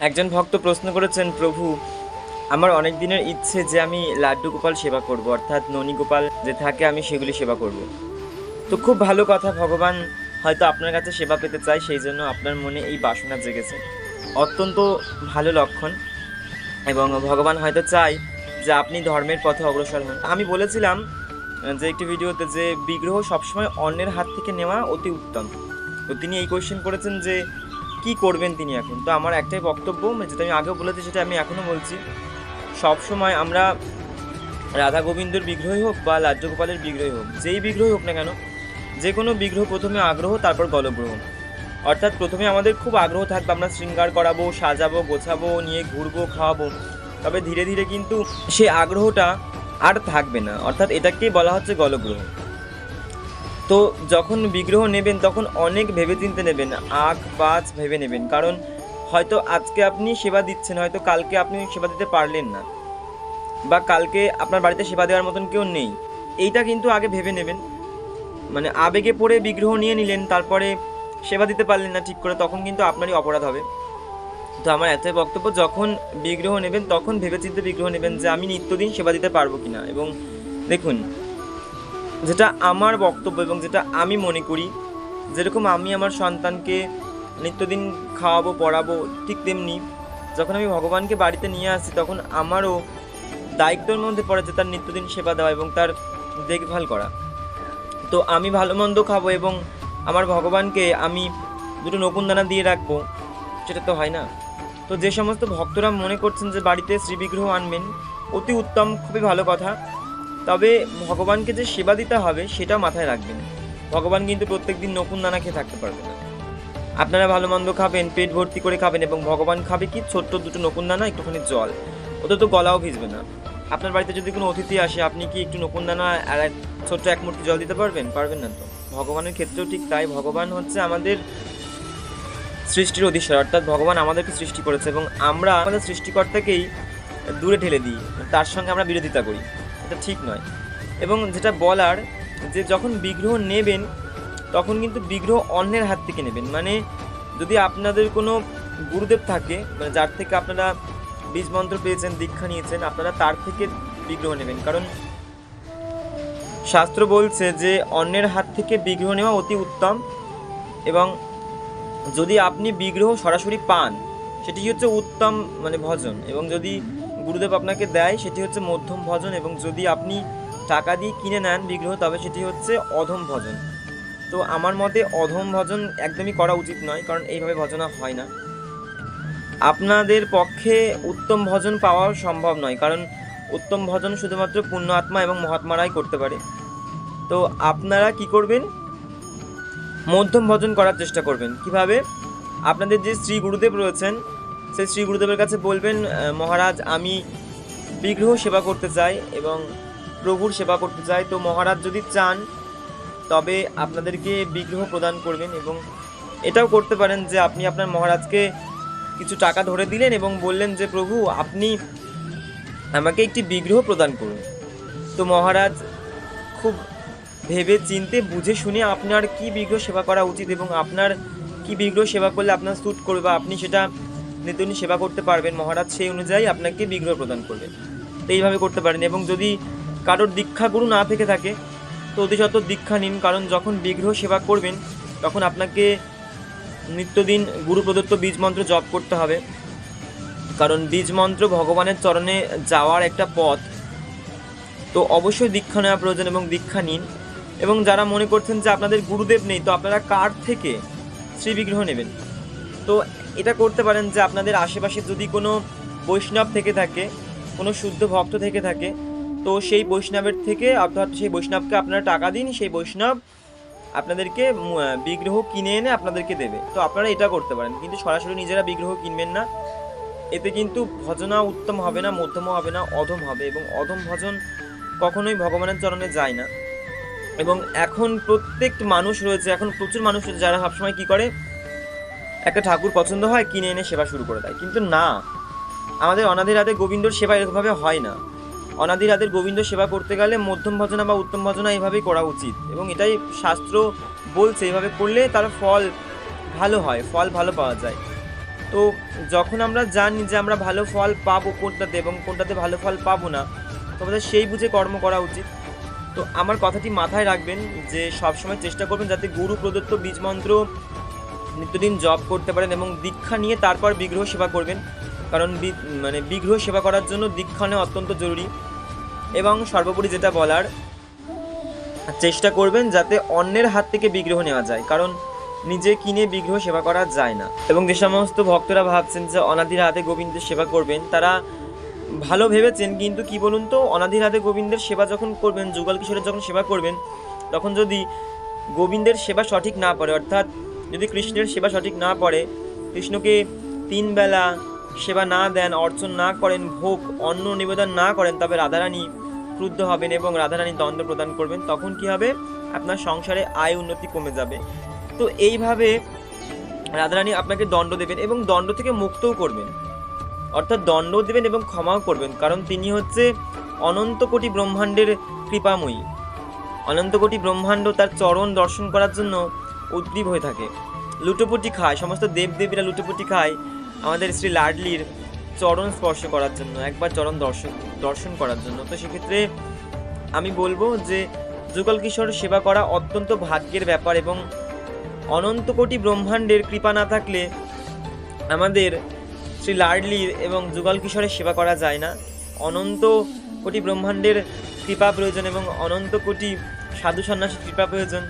একজন ভক্ত প্রশ্ন করেছেন, প্রভু, আমার অনেক দিনের ইচ্ছে যে আমি লাড্ডু গোপাল সেবা করব, অর্থাৎ ননী গোপাল যে থাকে আমি সেগুলি সেবা করব। তো খুব ভালো কথা, ভগবান হয়তো আপনার কাছে সেবা পেতে চায়, সেই জন্য আপনার মনে এই বাসনা জেগেছে। অত্যন্ত ভালো লক্ষণ এবং ভগবান হয়তো চায় যে আপনি ধর্মের পথে অগ্রসর হন। আমি বলেছিলাম যে একটি ভিডিওতে যে বিগ্রহ সবসময় অন্যের হাত থেকে নেওয়া অতি উত্তম। তো তিনি এই কোয়েশ্চেন করেছেন যে কি করবেন তিনি এখন? তো আমার একটাই বক্তব্য, যেটা আমি আগেও বলেছি, সেটা আমি এখনও বলছি। সব সময় আমরা রাধা গোবিন্দর বিগ্রহই হোক বা লাজ্য গোপালের বিগ্রহই হোক, যেই বিগ্রহই হোক না কেন, যে কোনো বিগ্রহ প্রথমে আগ্রহ, তারপর গলগ্রহ অর্থাৎ প্রথমে আমাদের খুব আগ্রহ থাকবে, আমরা শৃঙ্গার করাবো, সাজাবো, গোছাবো, নিয়ে ঘুরবো, খাওয়াবো। তবে ধীরে ধীরে কিন্তু সে আগ্রহটা আর থাকবে না। অর্থাৎ এটাকেই বলা হচ্ছে গলগ্রহ তো যখন বিগ্রহ নেবেন, তখন অনেক ভেবেচিন্তে নেবেন, আগ পাঁচ ভেবে নেবেন। কারণ হয়তো আজকে আপনি সেবা দিচ্ছেন, হয়তো কালকে আপনি সেবা দিতে পারলেন না। বা কালকে আপনার বাড়িতে সেবা দেওয়ার মতন কেউ নেই। এইটা কিন্তু আগে ভেবে নেবেন। মানে আবেগে পড়ে বিগ্রহ নিয়ে নিলেন, তারপরে সেবা দিতে পারলেন না ঠিক করে, তখন কিন্তু আপনারই অপরাধ হবে। তো আমার এতই বক্তব্য, যখন বিগ্রহ নেবেন, তখন ভেবেচিন্তে বিগ্রহ নেবেন যে, আমি নিত্যদিন সেবা দিতে পারব কিনা। এবং দেখুন যেটা আমার বক্তব্য এবং যেটা আমি মনে করি, যেরকম আমি আমার সন্তানকে নিত্যদিন খাওয়াবো, পড়াবো ঠিক তেমনি যখন আমি ভগবানকে বাড়িতে নিয়ে আসি তখন আমারও দায়িত্বের মধ্যে পড়ে যে তার নিত্যদিন সেবা দেওয়া এবং তার দেখভাল করা। তো আমি ভালো মন্দ খাব এবং আমার ভগবানকে আমি দুটো নকুন দানা দিয়ে রাখব, সেটা তো হয় না। তো যে সমস্ত ভক্তরা মনে করছেন যে বাড়িতে শ্রীবিগ্রহ আনবেন, অতি উত্তম, খুবই ভালো কথা। তবে ভগবানকে যে সেবা দিতে হবে, সেটা মাথায় রাখবেন। ভগবান কিন্তু প্রত্যেক দিন নকুন দানা খেয়ে থাকতে পারবে না। আপনারা ভালো মন্দ খাবেন, পেট ভর্তি করে খাবেন এবং ভগবান খাবে কি? ছোট্ট দুটো নকুন দানা, একটুখানি জল। ওতে তো গলাও ভিজবে না। আপনার বাড়িতে যদি কোনো অতিথি আসে, আপনি কি একটু নকুন দানা আর এক ছোট্ট এক মুঠি জল দিতে পারবেন? পারবেন না তো। ভগবানের ক্ষেত্রেও ঠিক তাই। ভগবান হচ্ছে আমাদের সৃষ্টির অধীশ্বর, অর্থাৎ ভগবান আমাদেরকে সৃষ্টি করেছে এবং আমরা আমাদের সৃষ্টিকর্তাকেই দূরে ঠেলে দিই। তার সঙ্গে আমরা বিরোধিতা করি। এটা ঠিক নয়। এবং যেটা বলার যে যখন বিগ্রহ নেবেন, তখন কিন্তু বিগ্রহ অন্যের হাত থেকে নেবেন। মানে যদি আপনাদের কোনো গুরুদেব থাকে মানে যার থেকে আপনারা বীজ মন্ত্র পেয়েছেন, দীক্ষা নিয়েছেন, আপনারা তার থেকে বিগ্রহ নেবেন। কারণ শাস্ত্র বলছে যে অন্যের হাত থেকে বিগ্রহ নেওয়া অতি উত্তম এবং যদি আপনি বিগ্রহ সরাসরি পান, সেটি হচ্ছে উত্তম মানে ভজন। এবং যদি গুরুদেব আপনাকে দেয়, সেটি হচ্ছে মধ্যম ভজন এবং যদি আপনি টাকা দিয়ে কিনে নেন বিগ্রহ, তবে সেটি হচ্ছে অধম ভজন। তো আমার মতে অধম ভজন একদমই করা উচিত নয়, কারণ এইভাবে ভজনা হয় না। আপনাদের পক্ষে উত্তম ভজন পাওয়া সম্ভব নয়, কারণ উত্তম ভজন শুধুমাত্র পুণ্য আত্মা এবং মহাত্মারাই করতে পারে। তো আপনারা কি করবেন? মধ্যম ভজন করার চেষ্টা করবেন। কীভাবে? আপনাদের যে শ্রী গুরুদেব রয়েছেন সেই শ্রী গুরুদেবের কাছে বলবেন মহারাজ, আমি বিগ্রহ সেবা করতে চাই এবং প্রভুর সেবা করতে চাই। তো মহারাজ যদি চান, তবে আপনাদেরকে বিগ্রহ প্রদান করবেন এবং এটাও করতে পারেন যে আপনি আপনার মহারাজকে কিছু টাকা ধরে দিলেন এবং বললেন যে, প্রভু, আপনি আমাকে একটি বিগ্রহ প্রদান করুন। তো মহারাজ খুব ভেবে চিনতে, বুঝে শুনে আপনার কি বিগ্রহ সেবা করা উচিত এবং আপনার কি বিগ্রহ সেবা করলে আপনার স্যুট করবে বা আপনি সেটা নিত্যদিন সেবা করতে পারবেন, মহারাজ সেই অনুযায়ী আপনাকে বিগ্রহ প্রদান করবেন। তো এইভাবে করতে পারেন এবং যদি কারোর দীক্ষা গুরু না থেকে থাকে, তো অতি সত্ত্বর দীক্ষা নিন, কারণ যখন বিগ্রহ সেবা করবেন, তখন আপনাকে নিত্যদিন গুরু প্রদত্ত বীজ মন্ত্র জপ করতে হবে। কারণ বীজ মন্ত্র ভগবানের চরণে যাওয়ার একটা পথ। তো অবশ্যই দীক্ষা নেওয়া প্রয়োজন এবং দীক্ষা নিন। এবং যারা মনে করছেন যে আপনাদের গুরুদেব নেই, তো আপনারা কার থেকে শ্রী বিগ্রহ নেবেন? তো এটা করতে পারেন যে আপনাদের আশেপাশে যদি কোনো বৈষ্ণব থেকে থাকে, কোনো শুদ্ধ ভক্ত থেকে থাকে, তো সেই বৈষ্ণবের থেকে অর্থাৎ সেই বৈষ্ণবকে আপনারা টাকা দিন, সেই বৈষ্ণব আপনাদেরকে বিগ্রহ কিনে এনে আপনাদেরকে দেবে। তো আপনারা এটা করতে পারেন। কিন্তু সরাসরি নিজেরা বিগ্রহ কিনবেন না। এতে কিন্তু ভজনা উত্তম হবে না, মধ্যম হবে না, অধম হবে এবং অধম ভজন কখনোই ভগবানের চরণে যায় না। এবং এখন প্রত্যেক মানুষ রয়েছে, এখন প্রচুর মানুষ রয়েছে যারা সবসময় কী করে? একটা ঠাকুর পছন্দ হয়, কিনে এনে সেবা শুরু করে দেয়। কিন্তু না, আমাদের অনাদি রাতে গোবিন্দর সেবা এরকমভাবে হয় না। অনাদি রাতের গোবিন্দ সেবা করতে গেলে মধ্যম ভজনা বা উত্তম ভজনা এইভাবেই করা উচিত। এবং এটাই শাস্ত্র বলছে, এইভাবে করলে তার ফল ভালো হয়, ফল ভালো পাওয়া যায়। তো যখন আমরা জানি যে আমরা ভালো ফল পাবো কোনটাতে এবং কোনটাতে ভালো ফল পাবো না, তো আমাদের সেই বুঝে কর্ম করা উচিত। তো আমার কথাটি মাথায় রাখবেন যে সবসময় চেষ্টা করবেন যাতে গুরু প্রদত্ত বীজ মন্ত্র নিত্যদিন জব করতে পারেন এবং দীক্ষা নিয়ে তারপর বিগ্রহ সেবা করবেন। কারণ মানে বিগ্রহ সেবা করার জন্য দীক্ষা নেওয়া অত্যন্ত জরুরি। এবং সর্বোপরি যেটা বলার, চেষ্টা করবেন যাতে অন্যের হাত থেকে বিগ্রহ নেওয়া যায়। কারণ নিজে কিনে বিগ্রহ সেবা করা যায় না। এবং যে সমস্ত ভক্তরা ভাবছেন যে অনাদির হাতে গোবিন্দের সেবা করবেন, তারা ভালো ভেবেছেন, কিন্তু কি বলুন তো, অনাদির হাতে গোবিন্দের সেবা যখন করবেন, যুগল কিশোরের যখন সেবা করবেন, তখন যদি গোবিন্দের সেবা সঠিক না পড়ে, অর্থাৎ যদি কৃষ্ণের সেবা সঠিক না পড়ে কৃষ্ণকে তিন বেলা সেবা না দেন, অর্চন না করেন, ভোগ, অন্ন নিবেদন না করেন, তবে রাধারানী ক্রুদ্ধ হবেন এবং রাধারানী দণ্ড প্রদান করবেন, তখন কি হবে? আপনার সংসারে আয় উন্নতি কমে যাবে। তো এইভাবে রাধারানী আপনাকে দণ্ড দেবেন এবং দণ্ড থেকে মুক্তও করবেন। অর্থাৎ দণ্ড দেবেন এবং ক্ষমাও করবেন, কারণ তিনি হচ্ছে অনন্ত কোটি ব্রহ্মাণ্ডের কৃপাময়ী। অনন্ত কোটি ব্রহ্মাণ্ড তার চরণ দর্শন করার জন্য উদ্গ্রীব হয়ে থাকে। লুটোপুটি খায়, সমস্ত দেবদেবীরা লুটোপুটি খায়। আমাদের শ্রী লাডলির চরণ স্পর্শ করার জন্য, একবার চরণ দর্শন দর্শন করার জন্য। তো সেক্ষেত্রে আমি বলব যে, যুগল কিশোর সেবা করা অত্যন্ত ভাগ্যের ব্যাপার এবং অনন্ত কোটি ব্রহ্মাণ্ডের কৃপা না থাকলে আমাদের শ্রী লাডলির এবং যুগল কিশোরের সেবা করা যায় না। অনন্ত কোটি ব্রহ্মাণ্ডের কৃপা প্রয়োজন এবং অনন্ত কোটি সাধু সন্ন্যাসী কৃপা প্রয়োজন।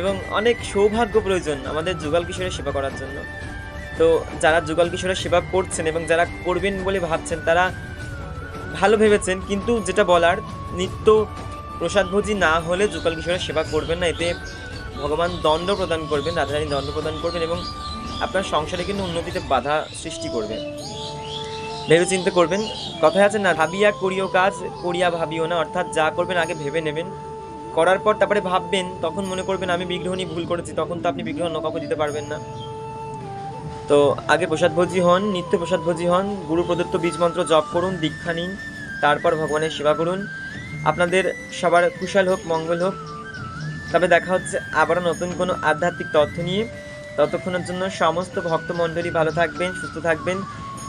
এবং অনেক সৌভাগ্য প্রয়োজন আমাদের যুগল কিশোরের সেবা করার জন্য। তো যারা যুগল কিশোরের সেবা করছেন এবং যারা করবেন বলে ভাবছেন, তারা ভালো ভেবেছেন, কিন্তু যেটা বলার, নিত্য প্রসাদভোজী না হলে যুগল কিশোরের সেবা করবেন না। এতে ভগবান দণ্ড প্রদান করবেন, রাধারানী দণ্ড প্রদান করবেন এবং আপনার সংসারে কিন্তু উন্নতিতে বাধা সৃষ্টি করবে। ভেবে চিন্তে করবেন, কথায় আছে না, ভাবিয়া করিও কাজ, করিয়া ভাবিও না। অর্থাৎ যা করবেন আগে ভেবে নেবেন। করার পর তারপরে ভাববেন, তখন মনে করবেন আমি বিগ্রহ নিয়ে ভুল করেছি, তখন তো আপনি বিগ্রহ অন্য কাউকে দিতে পারবেন না। তো আগে প্রসাদভোজী হন, নিত্য প্রসাদভোজী হন, গুরু প্রদত্ত বীজ মন্ত্র জপ করুন, দীক্ষা নিন, তারপর ভগবানের সেবা করুন। আপনাদের সবার কুশল হোক, মঙ্গল হোক। তবে দেখা হচ্ছে আবারও নতুন কোনো আধ্যাত্মিক তথ্য নিয়ে। ততক্ষণের জন্য সমস্ত ভক্তমণ্ডলী ভালো থাকবেন, সুস্থ থাকবেন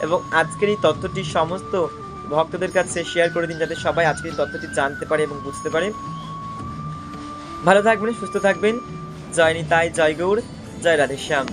এবং আজকের এই তথ্যটি সমস্ত ভক্তদের কাছে শেয়ার করে দিন, যাতে সবাই আজকের এই তথ্যটি জানতে পারে এবং বুঝতে পারে। ভালো থাকবেন সুস্থ থাকবেন। জয় নিতাই জয় গৌর জয় রাধেশ্যাম।